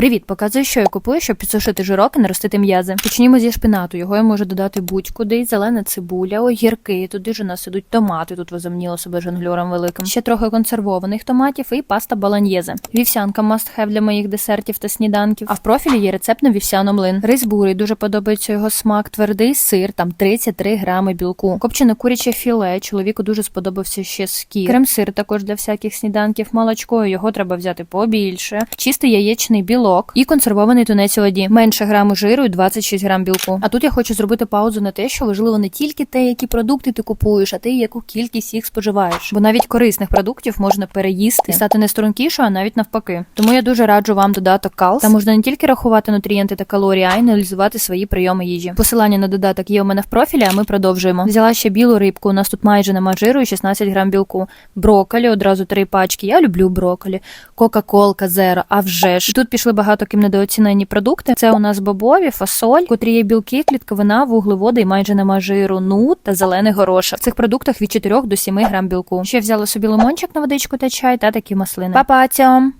Привіт, показую, що я купую, щоб підсушити жирок і наростити м'язи. Почнімо зі шпинату. Його я можу додати будь-куди. Зелена цибуля, огірки. Туди ж у нас ідуть томати. Тут возомніло себе жонглюром великим. Ще трохи консервованих томатів і паста баланьєзе. Вівсянка must have для моїх десертів та сніданків. А в профілі є рецепт на вівсяну млин. Рис бурий, дуже подобається його смак. Твердий сир, там 33 грами білку. Копчене куряче філе. Чоловіку дуже сподобався ще скір. Крем-сир також для всяких сніданків. Молочко його треба взяти побільше. Чистий яєчний білок і консервований тунець у воді. Менше граму жиру і 26 грам білку. А тут я хочу зробити паузу на те, що важливо не тільки те, які продукти ти купуєш, а те, яку кількість їх споживаєш. Бо навіть корисних продуктів можна переїсти і стати не стрункішою, а навіть навпаки. Тому я дуже раджу вам додаток Калс. Там можна не тільки рахувати нутрієнти та калорії, а й аналізувати свої прийоми їжі. Посилання на додаток є у мене в профілі, а ми продовжуємо. Взяла ще білу рибку. У нас тут майже нема жиру і 16 грам білку. Брокколі, одразу три пачки. Я люблю брокколі. Кока-колка, зеро, а вже ж. Тут пішли багато ким недооцінені продукти. Це у нас бобові, фасоль, котрі є білки, клітковина, вуглеводи і майже нема жиру, ну та зелений горошок. В цих продуктах від 4 до 7 грам білку. Ще взяла собі лимончик на водичку та чай та такі маслини. Па-па, цьом!